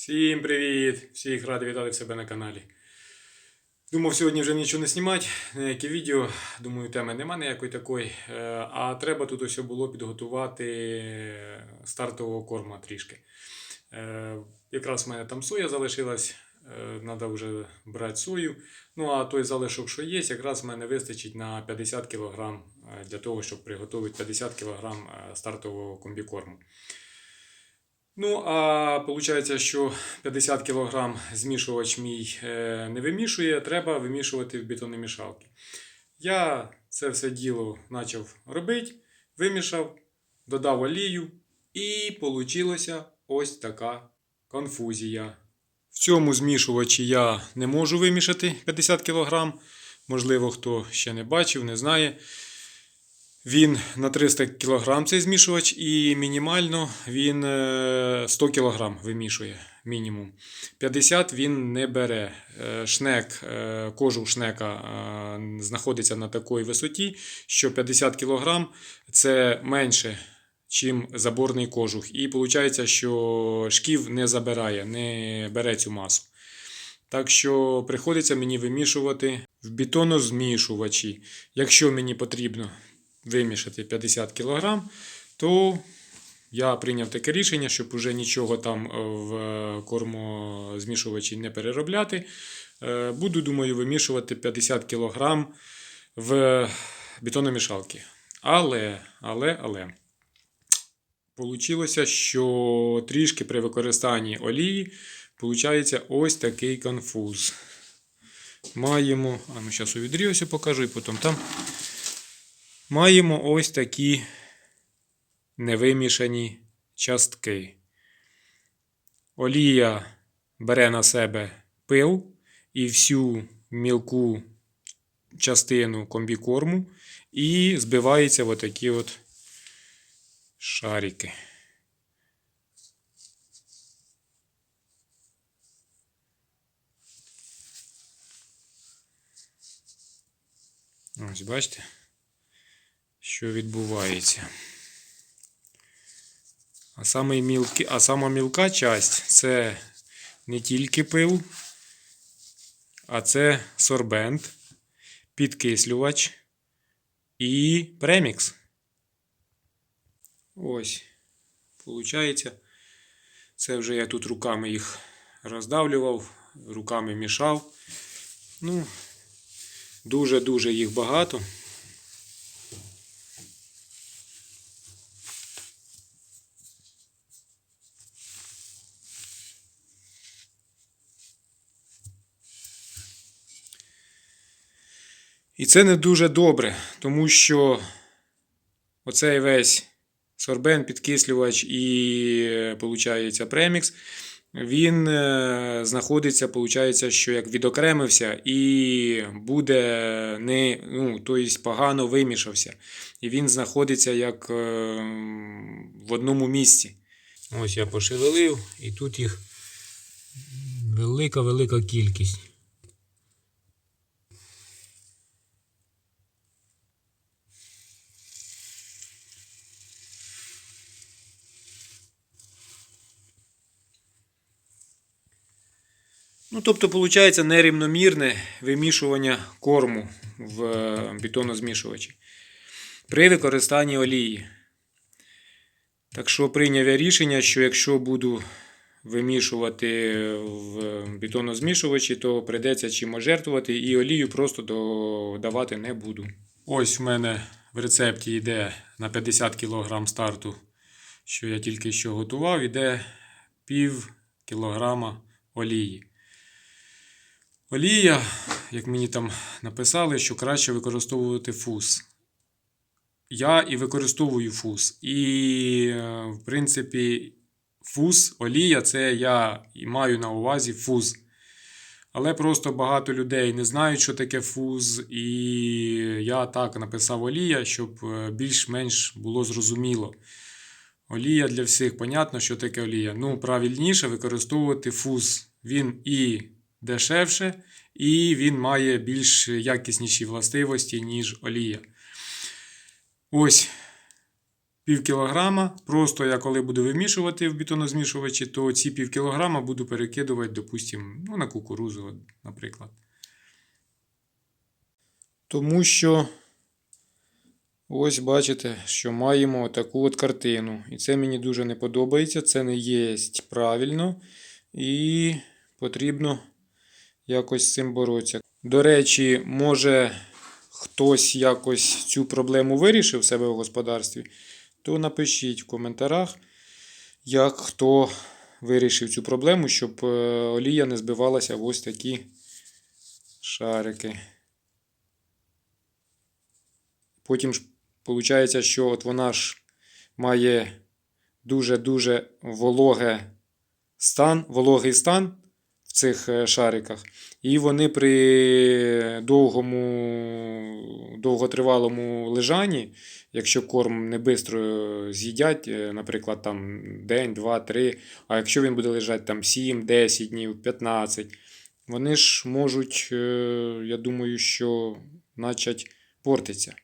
Всім привіт! Всіх радий вітати себе на каналі. Думав сьогодні вже нічого не знімати, ніяке відео. Думаю, теми нема ніякої такої. Е, А треба тут ось було підготувати стартового корма трішки. Е, Якраз в мене там соя залишилась, треба вже брати сою. Ну а той залишок, що є, якраз в мене вистачить на 50 кг для того, щоб приготувати 50 кг стартового комбікорму. Ну, а виходить, що 50 кг змішувач мій е, не вимішує, треба вимішувати в бетономішалки. Я це все діло почав робити, вимішав, додав олію, і вийшла ось така конфузія. В цьому змішувачі я не можу вимішати 50 кг. Можливо, хто ще не бачив, не знає. Він на 300 кг цей змішувач, і мінімально він е, 100 кг вимішує мінімум. 50 він не бере. Е, Шнек, е, кожух шнека е, знаходиться на такій висоті, що 50 кг це менше, чим заборний кожух. І виходить, що шків не забирає, не бере цю масу. Так що приходиться мені вимішувати в бетонозмішувачі. Якщо мені потрібно вимішати 50 кг, то я прийняв таке рішення, щоб уже нічого там е, в кормозмішувачі не переробляти. Е, Буду, думаю, вимішувати 50 кг в бетономішалки. Але, але, але. Получилося, що трішки при використанні олії Получається ось такий конфуз. Маємо, а ну зараз у відрі покажу і потім там. Маємо ось такі невимішані частки. Олія бере на себе пил і всю мілку частину комбікорму і збивається в отакі от шарики. Ось бачите, що відбувається. А, саме мілки, а сама мілка часть це не тільки пил, а це сорбент, підкислювач і премікс. Ось, виходить, це вже я тут руками їх роздавлював, руками мішав. Ну, Дуже-дуже їх багато. І це не дуже добре, тому що оцей весь сорбен, підкислювач і, виходить, премікс, він е, знаходиться, виходить, що як відокремився і буде не, ну, тобто погано вимішався. І він знаходиться як е, в одному місці. Ось я пошевелив, і тут їх велика-велика кількість. Ну, тобто, виходить нерівномірне вимішування корму в е, бетонозмішувачі при використанні олії. Так що прийняв я рішення, що якщо буду вимішувати в бетонозмішувачі, то прийдеться чимось жертвувати і олію просто додавати не буду. Ось в мене в рецепті йде на 50 кг старту, що я тільки що готував, йде пів кілограма олії. Олія, як мені там написали, що краще використовувати фуз. Я і використовую фуз. І, е, в принципі, фуз, олія це я і маю на увазі фуз. Але просто багато людей не знають, що таке фуз. І я так написав олія, щоб е, більш-менш було зрозуміло. Олія для всіх, понятно, що таке олія. Ну, правильніше використовувати фуз. Він і дешевше, і він має більш якісніші властивості, ніж олія. Ось пів кілограма. Просто я коли буду вимішувати в бетонозмішувачі, то ці пів кілограма буду перекидувати, допустимо, ну, на кукурузу, наприклад. Тому що ось бачите, що маємо таку от картину. І це мені дуже не подобається, це не є правильно. І потрібно якось з цим боротися. До речі, може хтось якось цю проблему вирішив в себе в господарстві, то напишіть в коментарях, як хто вирішив цю проблему, щоб е, олія не збивалася в ось такі шарики. Потім ж виходить, що от вона ж має дуже-дуже вологе стан, вологий стан в цих е, шариках. І вони при довгому, довготривалому лежанні, якщо корм не швидко з'їдять, е, наприклад, там день, два, три, а якщо він буде лежати там 7, 10 днів, 15, вони ж можуть, е, я думаю, що начать портиться.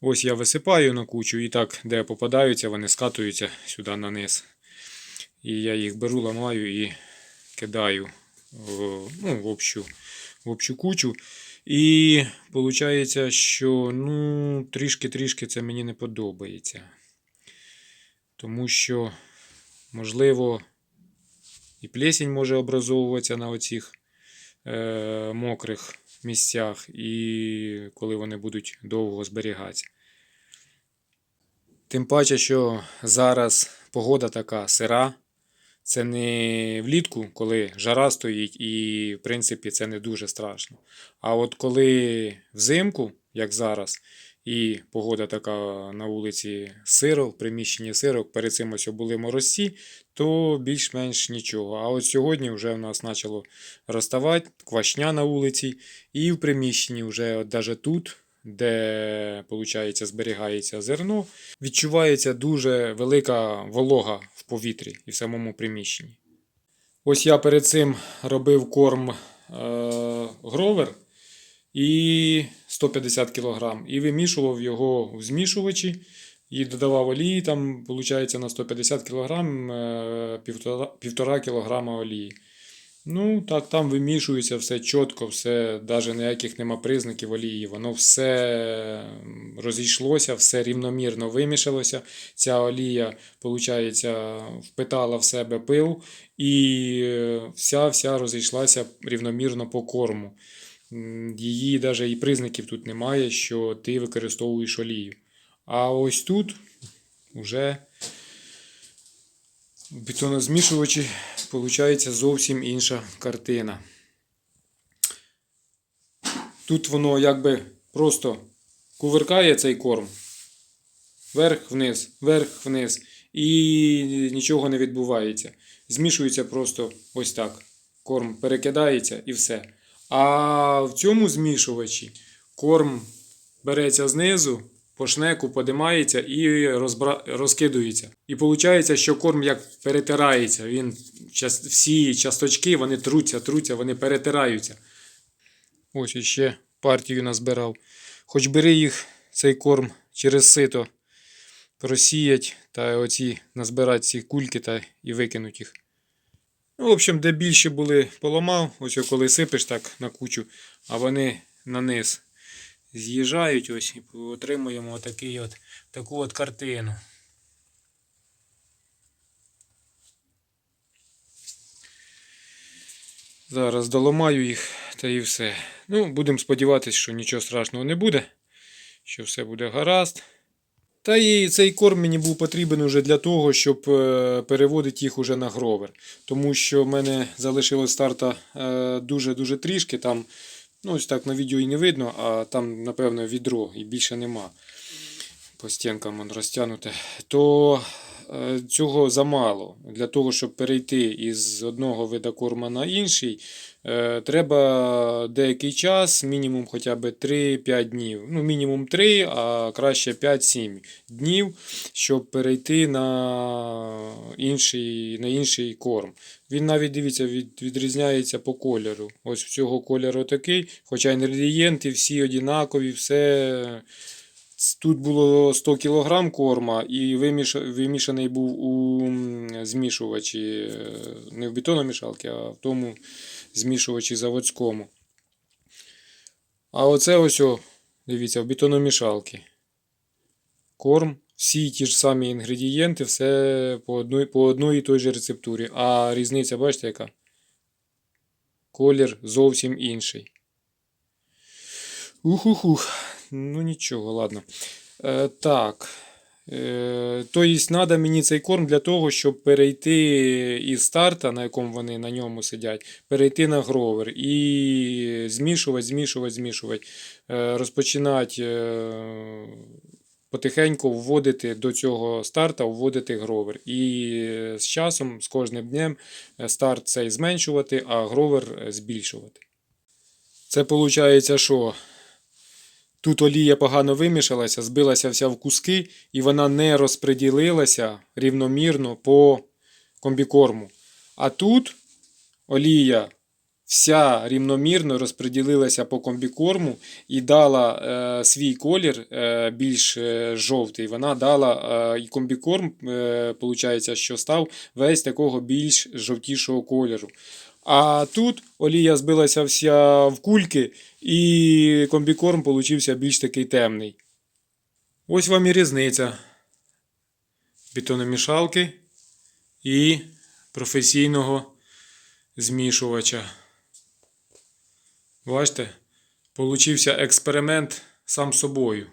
Ось я висипаю на кучу і так, де попадаються, вони скатуються сюди на низ. І я їх беру, ламаю і кидаю ну, в, общу, в общу кучу. І виходить, що ну, трішки-трішки це мені не подобається. Тому що, можливо, і плесінь може образовуватися на оцих е, мокрих місцях, і коли вони будуть довго зберігатися. Тим паче, що зараз погода така сира. Це не влітку, коли жара стоїть, і, в принципі, це не дуже страшно. А от коли взимку, як зараз, і погода така на вулиці сиро, в приміщенні сирок, перед цим ось були морозці, то більш-менш нічого. А от сьогодні вже в нас почало розставати квашня на вулиці, і в приміщенні вже от навіть тут, де виходить, зберігається зерно, відчувається дуже велика волога в повітрі і в самому приміщенні. Ось я перед цим робив корм е, гровер і 150 кг, і вимішував його в змішувачі. І додавав олії, там, виходить, на 150 кг 1,5 кг олії. Ну, так, там вимішується все чітко, все, навіть ніяких нема признаків олії. Воно все розійшлося, все рівномірно вимішалося. Ця олія, виходить, впитала в себе пил і вся-вся розійшлася рівномірно по корму. Її навіть і признаків тут немає, що ти використовуєш олію. А ось тут вже бетонозмішувачі виходить зовсім інша картина. Тут воно якби просто кувиркає цей корм. Вверх-вниз, вверх-вниз. І нічого не відбувається. Змішується просто ось так. Корм перекидається і все. А в цьому змішувачі корм береться знизу, по шнеку подимається і розбра... розкидується. І виходить, що корм як перетирається. Він, всі часточки вони труться, труться, вони перетираються. Ось іще партію назбирав. Хоч бери їх, цей корм через сито просіять та оці назбирати ці кульки та і викинуть їх. Ну, в общем, де більше були, поламав, ось коли сипеш так на кучу, а вони на низ з'їжджають ось і отримуємо отакий от, таку от картину. Зараз доламаю їх та і все. Ну, будемо сподіватися, що нічого страшного не буде, що все буде гаразд. Та і цей корм мені був потрібен уже для того, щоб е, переводити їх уже на гровер. Тому що в мене залишилось старта е, дуже-дуже трішки. Там, ну ось так на відео і не видно, а там, напевно, відро і більше нема. По стінкам розтягнуте. То цього замало. Для того, щоб перейти із одного вида корма на інший, е, треба деякий час, мінімум хоча б 3-5 днів. Ну, мінімум 3, а краще 5-7 днів, щоб перейти на інший, на інший корм. Він навіть дивіться, від, відрізняється по кольору. Ось в цього кольору такий, хоча інгредієнти всі однакові, все Тут було 100 кг корма, і виміш... вимішаний був у змішувачі е, не в бетономішалці, а в тому змішувачі заводському. А оце ось, о, дивіться, в бетономішалці. Корм, всі ті ж самі інгредієнти, все по одній, по одній і той же рецептурі. А різниця, бачите, яка? Колір зовсім інший. Ух-ух-ух. Ну нічого, ладно. Е, так. Е, тобто, треба мені цей корм для того, щоб перейти із старта, на якому вони на ньому сидять, перейти на гровер і змішувати, змішувати, змішувати. Е, розпочинати е, потихеньку вводити до цього старта, вводити гровер. І з часом, з кожним днем, старт цей зменшувати, а гровер збільшувати. Це виходить, що тут олія погано вимішалася, збилася вся в куски, і вона не розподілилася рівномірно по комбікорму. А тут олія вся рівномірно розподілилася по комбікорму і дала е, свій колір е, більш е, жовтий. Вона дала е, і комбікорм, е, що став весь такого більш жовтішого кольору. А тут олія збилася вся в кульки, і комбікорм получився більш такий темний. Ось вам і різниця бетономішалки і професійного змішувача. Бачите, получився експеримент сам собою.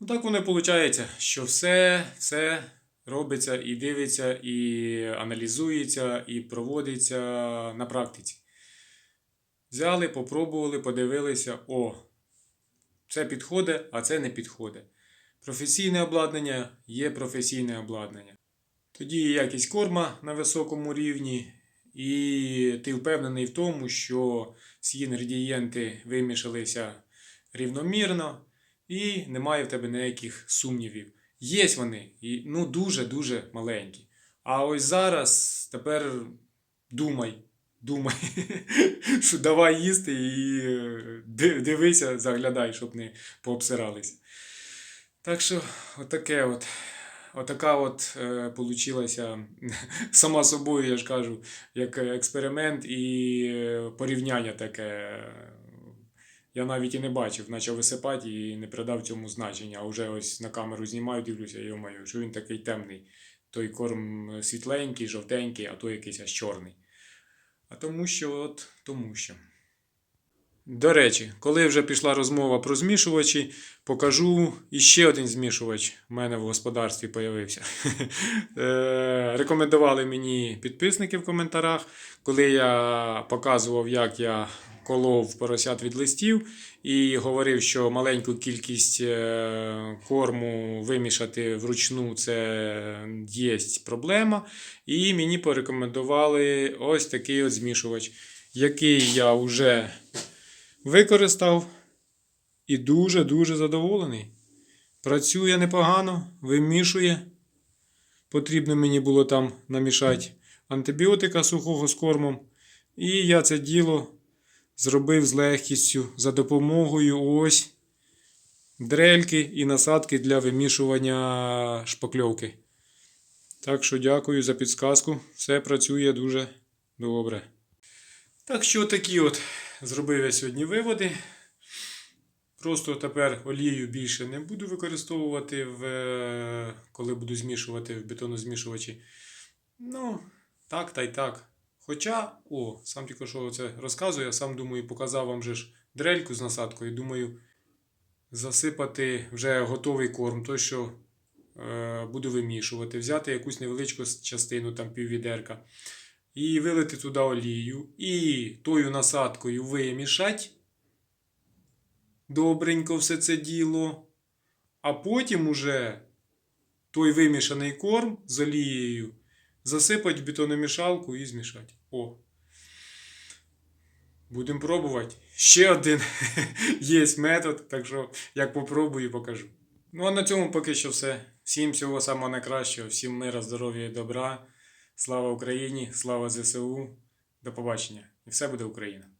Ну, так воно виходить, що все, все робиться і дивиться, і аналізується, і проводиться на практиці. Взяли, попробували, подивилися, о, це підходить, а це не підходить. Професійне обладнання є професійне обладнання. Тоді є якість корма на високому рівні, і ти впевнений в тому, що всі інгредієнти вимішалися рівномірно, і немає в тебе ніяких сумнівів. Є вони, і, ну дуже-дуже маленькі. А ось зараз тепер думай, думай, що давай їсти і е, дивися, заглядай, щоб не пообсиралися. Так що, отаке от. Отака от е, сама собою, я ж кажу, як експеримент і е, порівняння таке. Я навіть і не бачив, почав висипати і не придав цьому значення. А вже ось на камеру знімаю, дивлюся, йомаю, що він такий темний. Той корм світленький, жовтенький, а той якийсь аж чорний. А тому що, от тому що. До речі, коли вже пішла розмова про змішувачі, покажу іще один змішувач в мене в господарстві появився. Е, Рекомендували мені підписники в коментарях, коли я показував, як я колов поросят від листів, і говорив, що маленьку кількість е, корму вимішати вручну це є проблема. І мені порекомендували ось такий от змішувач, який я вже використав і дуже-дуже задоволений. Працює непогано, вимішує. Потрібно мені було там намішати антибіотика сухого з кормом. І я це діло зробив з легкістю за допомогою ось дрельки і насадки для вимішування шпакльовки. Так що дякую за підсказку. Все працює дуже добре. Так що такі от зробив я сьогодні виводи. Просто тепер олію більше не буду використовувати, в, е, коли буду змішувати в бетонозмішувачі. Ну, так та й так. Хоча, о, сам тільки що це розказую, я сам думаю, показав вам же ж дрельку з насадкою. Думаю, засипати вже готовий корм, той, що е, буду вимішувати, взяти якусь невеличку частину, там піввідерка, і вилити туди олію, і тою насадкою вимішати добренько все це діло. А потім уже той вимішаний корм з олією засипати в бетономішалку і змішати. О. Будемо пробувати. Ще один є метод, так що як попробую, покажу. Ну а на цьому поки що все. Всім всього самого найкращого, всім мира, здоров'я і добра. Слава Україні, слава ЗСУ. До побачення. І все буде Україна.